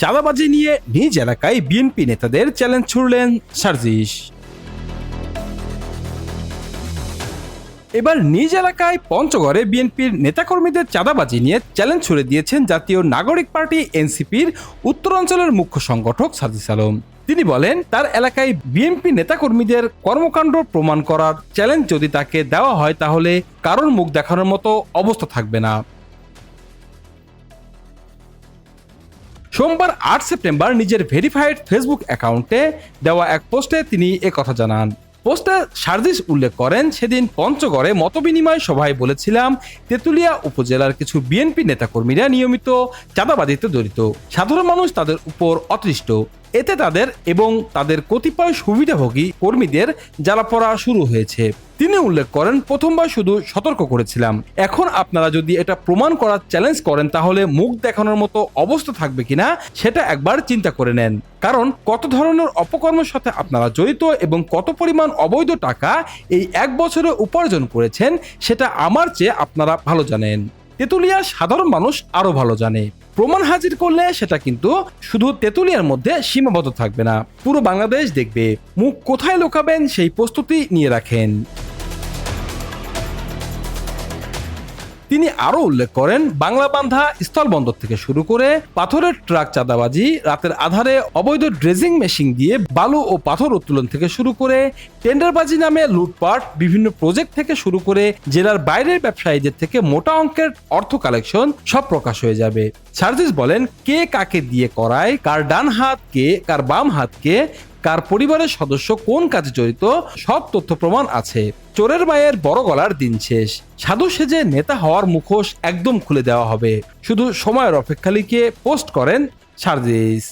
চাঁদাবাজি নিয়ে নিজ এলাকায় বিএনপি নেতাদের চ্যালেঞ্জ ছুড়লেন সার্জিস। এবার নিজ এলাকায় পঞ্চগড়ে বিএনপির নেতাকর্মীদের চাঁদাবাজি নিয়ে চ্যালেঞ্জ ছুড়ে দিয়েছেন জাতীয় নাগরিক পার্টি এনসিপির উত্তরাঞ্চলের মুখ্য সংগঠক সাদিস আলম। তিনি বলেন, তার এলাকায় বিএনপি নেতাকর্মীদের কর্মকাণ্ড প্রমাণ করার চ্যালেঞ্জ যদি তাকে দেওয়া হয় তাহলে কারোর মুখ দেখানোর মতো অবস্থা থাকবে না। সোমবার আট সেপ্টেম্বর নিজের ভেরিফাইড ফেসবুক অ্যাকাউন্টে দেওয়া এক পোস্টে তিনি একথা জানান। পোস্টে সার্জিস উল্লেখ করেন, সেদিন পঞ্চগড়ে মতবিনিময় সভায় বলেছিলাম, তেঁতুলিয়া উপজেলার কিছু বিএনপি নেতাকর্মীরা নিয়মিত চাঁদাবাদিতে জড়িত। সাধারণ মানুষ তাদের উপর অতৃষ্ট। এতে তাদের এবং তাদের কতিপয় সুবিধাভোগী কর্মীদের জ্বালা পড়া শুরু হয়েছে। তিনি উল্লেখ করেন, প্রথমবার শুধু সতর্ক করেছিলাম। এখন আপনারা যদি এটা প্রমাণ করার চ্যালেঞ্জ করেন, তাহলে মুখ দেখানোর মতো অবস্থা থাকবে কিনা সেটা একবার চিন্তা করে নেন। কারণ কত ধরনের অপকর্মের সাথে আপনারা জড়িত এবং কত পরিমাণ অবৈধ টাকা এই এক বছরে উপার্জন করেছেন, সেটা আমার চেয়ে আপনারা ভালো জানেন। তেঁতুলিয়ার সাধারণ মানুষ আরও ভালো জানে। প্রমাণ হাজির করলে সেটা কিন্তু শুধু তেঁতুলিয়ার মধ্যে সীমাবদ্ধ থাকবে না, পুরো বাংলাদেশ দেখবে। মুখ কোথায় লোকাবেন সেই প্রস্তুতি নিয়ে রাখেন। তিনি আরও উল্লেখ করেন, বাংলা বান্ধা স্থলবন্দর থেকে শুরু করে পাথরের ট্রাক চাঁদাবাজি, রাতের আধারে অবৈধ ড্রেজিং মেশিন দিয়ে বালু ও পাথর উত্তোলন থেকে শুরু করে টেন্ডারবাজি নামে লুটপাট, বিভিন্ন প্রজেক্ট থেকে শুরু করে জেলার বাইরের ব্যবসায়ীদের থেকে মোটা অঙ্কের অর্থ কালেকশন সব প্রকাশ হয়ে যাবে। সার্জিস বলেন, কে কাকে দিয়ে করায়, কার ডান হাত কে, কার বাম হাত কে কার পরিবারের সদস্য কোন কাজে জড়িত, সব তথ্য প্রমাণ আছে। চোরের মায়ের বড় গলার দিন শেষ। সাধু সেজে নেতা হওয়ার মুখোশ একদম খুলে দেওয়া হবে। শুধু সময়ের অপেক্ষা লিখে পোস্ট করেন সার্জিস।